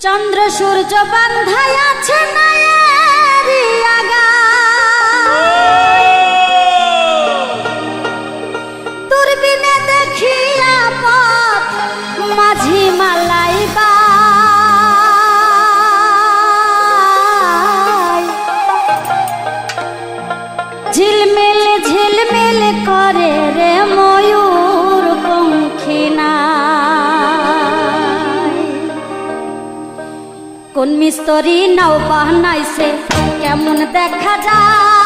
চন্দ্র সূর্য বান্ধায় আছে দেখি কোন মিস্তরি নাও বাহনাইছে কেমন দেখা যায়?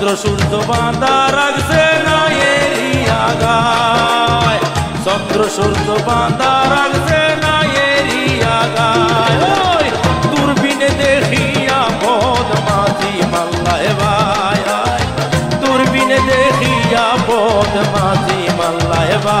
চন্দ্র সূর্য বাঁধা রাখছে না এরি আগায়। চন্দ্র সূর্য বাঁধা রাখছে না এরি আগায়। ওই দূরবীনে দেখিয়া বদ মাঝি মাল্লায় বায় দূরবীনে দেখিয়া বদ মাঝি মাল্লায় বা